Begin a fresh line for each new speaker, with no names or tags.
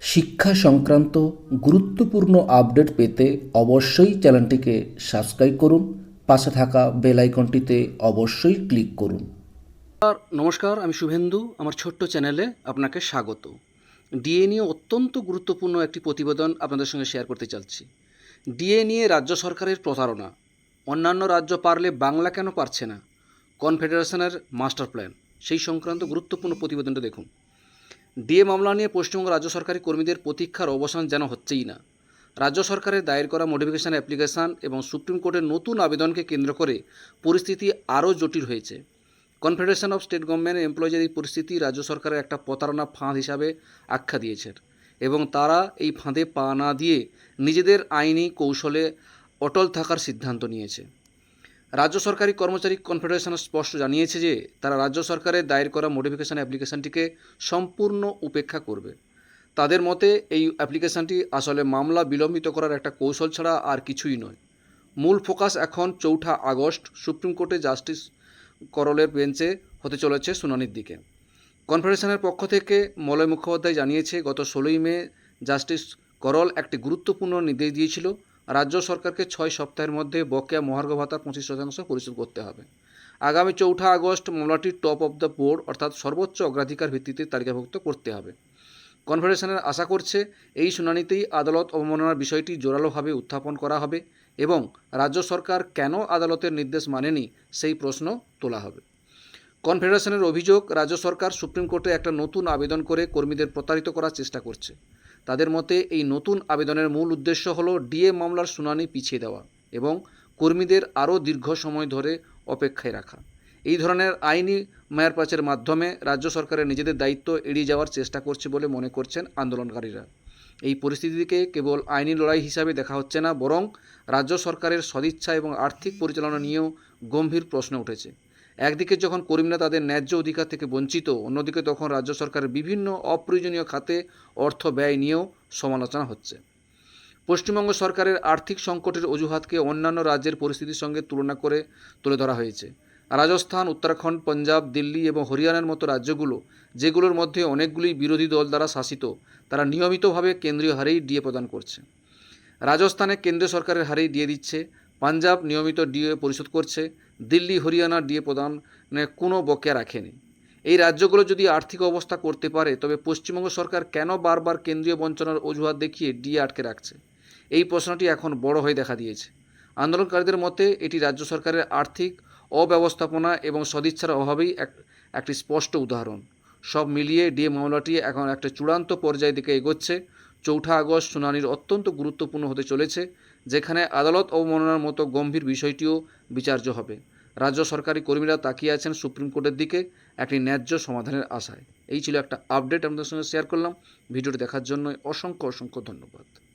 শিক্ষা সংক্রান্ত গুরুত্বপূর্ণ আপডেট পেতে অবশ্যই চ্যানেলটিকে সাবস্ক্রাইব করুন, পাশে থাকা বেল আইকনটিতে অবশ্যই ক্লিক করুন।
নমস্কার আমি শুভেন্দু, আমার ছোট্ট চ্যানেলে আপনাকে স্বাগত। ডিএ নিয়ে অত্যন্ত গুরুত্বপূর্ণ একটি প্রতিবেদন আপনাদের সঙ্গে শেয়ার করতে চাচ্ছি। ডিএ নিয়ে রাজ্য সরকারের প্রতারণা। অন্যান্য রাজ্য পারলে বাংলা কেন পারছে না? কনফেডারেশনের মাস্টার প্ল্যান। সেই সংক্রান্ত গুরুত্বপূর্ণ প্রতিবেদনটা দেখুন। ডিএ মামলা নিয়ে পশ্চিমবঙ্গ রাজ্য সরকারি কর্মীদের প্রতীক্ষার অবসান যেন হচ্ছেই না। রাজ্য সরকারের দায়ের করা মডিফিকেশন অ্যাপ্লিকেশন এবং সুপ্রিম কোর্টের নতুন আবেদনকে কেন্দ্র করে পরিস্থিতি আরও জটিল হয়েছে। কনফেডারেশন অফ স্টেট গভর্নমেন্ট এমপ্লয়িজের এই পরিস্থিতি রাজ্য সরকারের একটা প্রতারণা ফাঁদ হিসাবে আখ্যা দিয়েছেন এবং তারা এই ফাঁদে পা না দিয়ে নিজেদের আইনি কৌশলে অটল থাকার সিদ্ধান্ত নিয়েছে। রাজ্য সরকারি কর্মচারী কনফেডারেশন স্পষ্ট জানিয়েছে যে তারা রাজ্য সরকারের দায়ের করা মডিফিকেশন অ্যাপ্লিকেশনটিকে সম্পূর্ণ উপেক্ষা করবে। তাদের মতে, এই অ্যাপ্লিকেশনটি আসলে মামলা বিলম্বিত করার একটা কৌশল ছাড়া আর কিছুই নয়। মূল ফোকাস এখন চৌঠা আগস্ট সুপ্রিম কোর্টে জাস্টিস করলের বেঞ্চে হতে চলেছে শুনানির দিকে। কনফেডারেশনের পক্ষ থেকে মলয় মুখোপাধ্যায় জানিয়েছে, গত ষোলোই মে জাস্টিস করল একটি গুরুত্বপূর্ণ নির্দেশ দিয়েছিল রাজ্য সরকারকে ছয় সপ্তাহের মধ্যে বকেয়া মহার্ঘ ভাতার পঁচিশ শতাংশ পরিশোধ করতে হবে। আগামী চৌঠা আগস্ট মামলাটি টপ অফ দ্য বোর্ড অর্থাৎ সর্বোচ্চ অগ্রাধিকার ভিত্তিতে তালিকাভুক্ত করতে হবে। কনফেডারেশনের আশা করছে এই শুনানিতেই আদালত অবমাননার বিষয়টি জোরালোভাবে উত্থাপন করা হবে এবং রাজ্য সরকার কেন আদালতের নির্দেশ মানেনি সেই প্রশ্ন তোলা হবে। কনফেডারেশনের অভিযোগ, রাজ্য সরকার সুপ্রিম কোর্টে একটা নতুন আবেদন করে কর্মীদের প্রতারিত করার চেষ্টা করছে। তাদের মতে, এই নতুন আবেদনের মূল উদ্দেশ্য হল ডিএ মামলার শুনানি পিছিয়ে দেওয়া এবং কর্মীদের আরও দীর্ঘ সময় ধরে অপেক্ষায় রাখা। এই ধরনের আইনি মায়ারপাচের মাধ্যমে রাজ্য সরকারের নিজেদের দায়িত্ব এড়িয়ে যাওয়ার চেষ্টা করছে বলে মনে করছেন আন্দোলনকারীরা। এই পরিস্থিতিকে কেবল আইনি লড়াই হিসাবে দেখা হচ্ছে না, বরং রাজ্য সরকারের সদিচ্ছা এবং আর্থিক পরিচালনা নিয়েও গম্ভীর প্রশ্ন উঠেছে। একদিকে যখন কর্মীরা তাদের ন্যায্য অধিকার থেকে বঞ্চিত, অন্যদিকে তখন রাজ্য সরকারের বিভিন্ন অপ্রয়োজনীয় খাতে অর্থ ব্যয় নিয়েও সমালোচনা হচ্ছে। পশ্চিমবঙ্গ সরকারের আর্থিক সংকটের অজুহাতকে অন্যান্য রাজ্যের পরিস্থিতির সঙ্গে তুলনা করে তুলে ধরা হয়েছে। রাজস্থান, উত্তরাখণ্ড, পাঞ্জাব, দিল্লি এবং হরিয়ানার মতো রাজ্যগুলো, যেগুলোর মধ্যে অনেকগুলি বিরোধী দল দ্বারা শাসিত, তারা নিয়মিতভাবে কেন্দ্রীয় হারেই ডিএ প্রদান করছে। রাজস্থানে কেন্দ্রীয় সরকারের হারেই দিয়ে দিচ্ছে পাঞ্জাব নিয়মিত ডিএ পরিশোধ করছে, দিল্লি, হরিয়ানা ডিএ প্রদানে কোনো বকেয়া রাখেনি। এই রাজ্যগুলো যদি আর্থিক অবস্থা করতে পারে, তবে পশ্চিমবঙ্গ সরকার কেন বারবার কেন্দ্রীয় বঞ্চনার অজুহাত দেখিয়ে ডিএ আটকে রাখছে? এই প্রশ্নটি এখন বড় হয়ে দেখা দিয়েছে। আন্দোলনকারীদের মতে, এটি রাজ্য সরকারের আর্থিক অব্যবস্থাপনা এবং সদিচ্ছার অভাবেই এক, একটি স্পষ্ট উদাহরণ। সব মিলিয়ে ডিএ মামলাটি এখন একটা চূড়ান্ত পর্যায়ের দিকে এগোচ্ছে। চৌঠা আগস্ট শুনানির অত্যন্ত গুরুত্বপূর্ণ হতে চলেছে। যেখানে আদালত অবমাননার মতো গম্ভীর বিষয়টিও বিচার্য হবে। রাজ্য সরকারি কর্মীরা তাকিয়ে আছেন সুপ্রিম কোর্টের দিকে একটি ন্যায্য সমাধানের আশায়। এই ছিল একটা আপডেট, আপনাদের সঙ্গে শেয়ার করলাম। ভিডিওটি দেখার জন্য অসংখ্য অসংখ্য ধন্যবাদ।